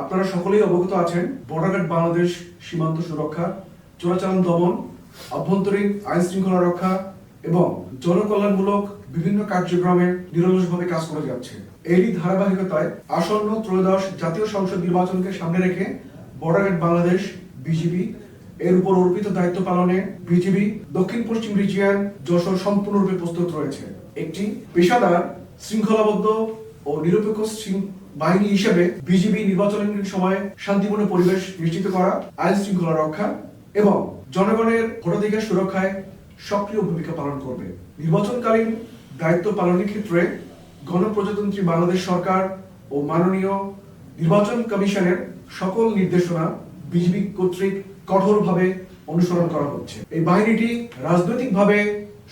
আপনারা সকলেই অবগত আছেন বর্ডার বাংলাদেশ সীমান্ত সুরক্ষা, চোরাচালান দমন অভ্যন্তরীণ আইন শৃঙ্খলা রক্ষা এবং জনকল্যাণমূলক বিভিন্ন কার্যক্রমে নিরলসভাবে কাজ করে যাচ্ছে। এরই ধারাবাহিকতায় আসন্ন ত্রয়োদশ জাতীয় সংসদ নির্বাচনকে সামনে রেখে বর্ডার গার্ড বাংলাদেশ, বিজিবি, এর উপর অর্পিত দায়িত্ব পালনে বিজিবি দক্ষিণ পশ্চিম রিজিয়ান যশোর সম্পূর্ণরূপে প্রস্তুত রয়েছে। একটি পেশাদার, শৃঙ্খলাবদ্ধ ও নিরপেক্ষ বাহিনী হিসেবে বিজিবি নির্বাচনের সময় শান্তিপূর্ণ পরিবেশ নিশ্চিত করা, আইন শৃঙ্খলা রক্ষা এবং জনগণের ভোটাধিকার সুরক্ষায় সক্রিয় ভূমিকা পালন করবে। নির্বাচনকালীন দায়িত্ব পালনের ক্ষেত্রে গণপ্রজাতন্ত্রী বাংলাদেশ সরকার ও মাননীয় নির্বাচন কমিশনের সকল নির্দেশনা বিজিবি কর্তৃক কঠোরভাবে অনুসরণ করা হচ্ছে। এই বাহিনীটি রাজনৈতিকভাবে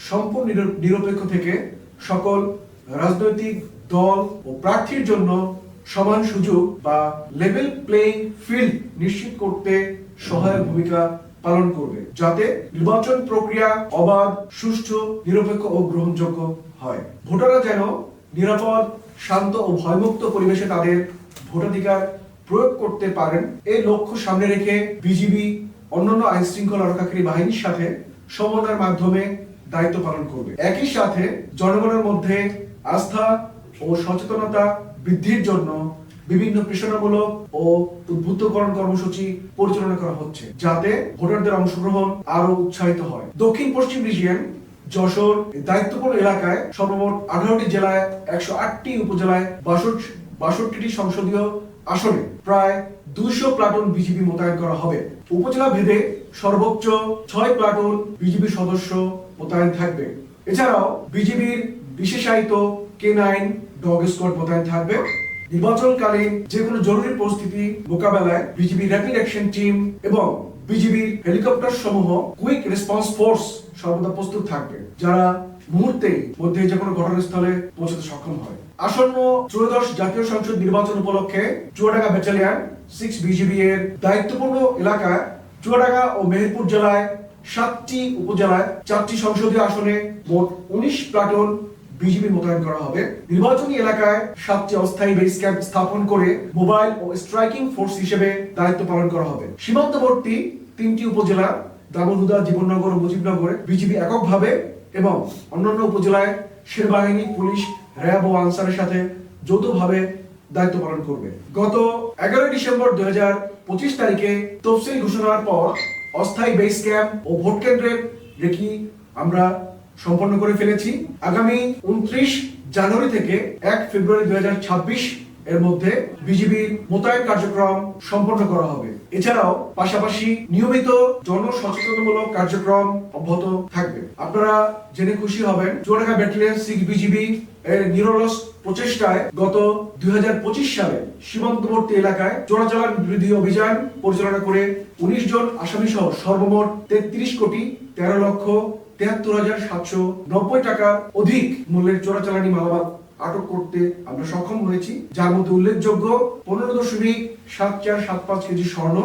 সম্পূর্ণ নিরপেক্ষ থেকে সকল রাজনৈতিক দল ও প্রার্থীর জন্য সমান সুযোগ বা লেভেল প্লেইং ফিল্ড নিশ্চিত করতে সহায়ক ভূমিকা পালন করবে, যাতে নির্বাচন প্রক্রিয়া অবাধ, সুষ্ঠু, নিরপেক্ষ ও গ্রহণযোগ্য হয়। ভোটাররা যেন নিরাপদ, শান্ত ও ভয়মুক্ত পরিবেশে তাদের ভোটাধিকার প্রয়োগ করতে পারেন এই লক্ষ্য সামনে রেখে বিজিবি, অন্যান্য আইন শৃঙ্খলা রক্ষাকারী বাহিনীর সাথে সমন্বয়ের মাধ্যমে দায়িত্ব পালন করবে। একই সাথে জনগণের মধ্যে আস্থা ও সচেতনতা বৃদ্ধির জন্য বিভিন্ন পেশনামূলক ও উদ্বুদ্ধকরণ কর্মসূচি পরিচালনা করা হচ্ছে, যাতে ভোটারদের অংশগ্রহণ আরও উৎসাহিত হয়। দক্ষিণ পশ্চিম রিজিয়ন, যশোর দায়িত্বপূর্ণ এলাকায় সর্বমোট আঠারোটি জেলায় একশো আটটি উপজেলায় বাষট্টি, বাষট্টিটি সংসদীয় আসনে প্রায় দুইশো প্লাটুন বিজিবি মোতায়েন করা হবে। উপজেলা ভেদে সর্বোচ্চ ছয় প্লাটুন বিজিবি সদস্য মোতায়েন থাকবে। এছাড়াও বিজিবির বিশেষায়িত কে নাইন ডগ স্কোয়াড মোতায়েন থাকবে। নির্বাচনকালীন যে কোনো জরুরি পরিস্থিতি মোকাবেলায় বিজিবি র্যাপিড অ্যাকশন টিম এবং বিজিবির হেলিকপ্টার সমূহ কুইক রেসপন্স ফোর্স সর্বদা প্রস্তুত থাকবে, যারা মুহূর্তেই মধ্যে যে কোনো ঘটনাস্থলে পৌঁছতে সক্ষম হয়। আসন্ন ত্রয়োদশ জাতীয় সংসদ নির্বাচন উপলক্ষে চুয়াডাঙ্গা ব্যাটালিয়ন সিক্স বিজিবি এর দায়িত্বপূর্ণ এলাকায় চুয়াডাঙ্গা ও মেহেরপুর জেলায় সাতটি উপজেলায় চারটি সংসদীয় আসনে মোট উনিশ প্লাটুন বিজিবি মোতায়েন করা হবে। নির্বাচনী এলাকায় সাতটি অস্থায়ী বেস ক্যাম্প স্থাপন করে মোবাইল ও স্ট্রাইকিং ফোর্স হিসেবে দায়িত্ব পালন করা হবে। সীমান্তবর্তী তিনটি উপজেলা দামনহুদা জীবননগর ও মুজিবনগরে বিজিবি এককভাবে এবং অন্যান্য উপজেলায় সেনাবাহিনী, পুলিশ, র্যাব ও আনসারের সাথে যৌথভাবে দায়িত্ব পালন করবে। গত এগারোই ডিসেম্বর হাজার পঁচিশ তারিখে তফসিল ঘোষণার পর অস্থায়ী বেস ক্যাম্প ও ভোট কেন্দ্রের রেখি আমরা সম্পন্ন করে ফেলেছি। আগামী উনত্রিশ জানুয়ারি থেকে এক ফেব্রুয়ারি দুই এর মধ্যে বিজিবির মোতায়েন কার্যক্রম সম্পন্ন করা হবে। এছাড়াও পাশাপাশি নিয়মিত জনসচেতনমূলক কার্যক্রম অব্যাহত থাকবে। আপনারা জেনে খুশি হবেন, চুয়াডাঙ্গা ব্যাটালিয়ন সিক্স বিজিবি এর নিরলস প্রচেষ্টায় গত দুই হাজার পঁচিশ সালে সীমান্তবর্তী এলাকায় চোরাচালান বিরোধী অভিযান পরিচালনা করে উনিশ জন আসামি সহ সর্বমোট তেত্রিশ কোটি তেরো লক্ষ তেহাত্তর হাজার সাতশো নব্বই টাকা অধিক মূল্যের চোরাচালানি মালামাল আটক করতে আমরা সক্ষম হয়েছি, যার মধ্যে উল্লেখযোগ্য পনেরো দশমিক সাত চার সাত পাঁচ কেজি স্বর্ণ,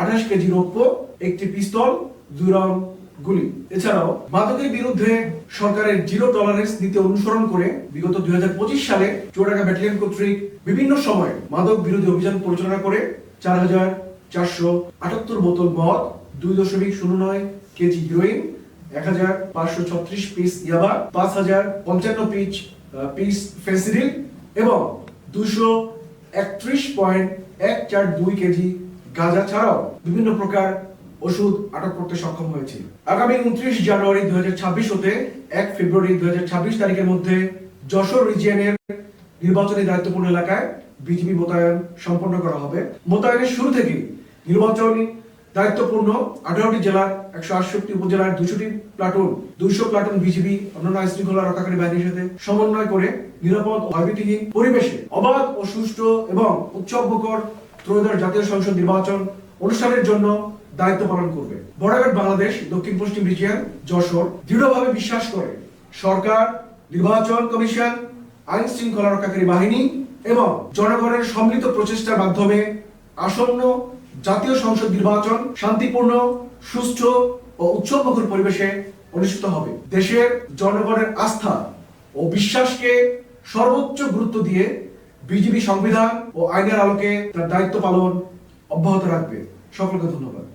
আঠাশ কেজি রৌপ্য, একটি পিস্তল রাউন্ড গুলি। এছাড়াও মাদকের বিরুদ্ধে সরকারের জিরো টলারেন্স নীতি অনুসরণ করে বিগত দুই হাজার পঁচিশ সালে চুয়াডাঙ্গা ব্যাটালিয়ন কর্তৃক বিভিন্ন সময়ে মাদক বিরোধী অভিযান পরিচালনা করে চার হাজার চারশো আটাত্তর বোতল মদ, দুই দশমিক শূন্য নয় কেজি হিরোইন এক হাজার পাঁচশো ছত্রিশ পিস ইয়াবা, পাঁচ হাজার পঞ্চান্ন পিচ পিস ফেন্সিডিল এবং দুশো একত্রিশ পয়েন্ট এক চার দুই কেজি গাঁজা ছাড়াও বিভিন্ন প্রকার ওষুধ আটক করতে সক্ষম হয়েছে। আগামী উনত্রিশ জানুয়ারি দুই হাজার ছাব্বিশ হতে এক ফেব্রুয়ারি দুই হাজার ছাব্বিশ তারিখের মধ্যে যশোর রিজিয়নের নির্বাচনী দায়িত্বপূর্ণ এলাকায় বিজিবি মোতায়েন সম্পন্ন করা হবে। মোতায়েনের শুরু থেকেই নির্বাচনী দায়িত্বপূর্ণ আঠারোটি জেলার একশো আটষট্টি উপজেলার দুশোটি প্লাটুন, দুইশো প্লাটুন বিজিবি, অন্যান্য আইন শৃঙ্খলা রক্ষাকারী বাহিনীর সাথে সমন্বয় করে নিরাপদ ও ভয়ভীতিহীন পরিবেশে অবাধ ও সুষ্ঠু এবং উৎসবমুখর ত্রয়োদশ জাতীয় সংসদ নির্বাচন অনুষ্ঠানের জন্য দায়িত্ব পালন করবে। বর্ডার বাংলাদেশ, দক্ষিণ পশ্চিম রিজিয়ন, যশোর দৃঢ়ভাবে বিশ্বাস করে সরকার, নির্বাচন কমিশন আইন শৃঙ্খলা রক্ষাকারী বাহিনী এবং জনগণের সম্মিলিত প্রচেষ্টার মাধ্যমে আসন্ন জাতীয় সংসদ নির্বাচন শান্তিপূর্ণ, সুষ্ঠু ও উৎসবমুখর পরিবেশে অনুষ্ঠিত হবে। দেশের জনগণের আস্থা ও বিশ্বাসকে সর্বোচ্চ গুরুত্ব দিয়ে বিজেপি সংবিধান ও আইনের আলোকে তার দায়িত্ব পালন অব্যাহত রাখবে। সকলকে ধন্যবাদ।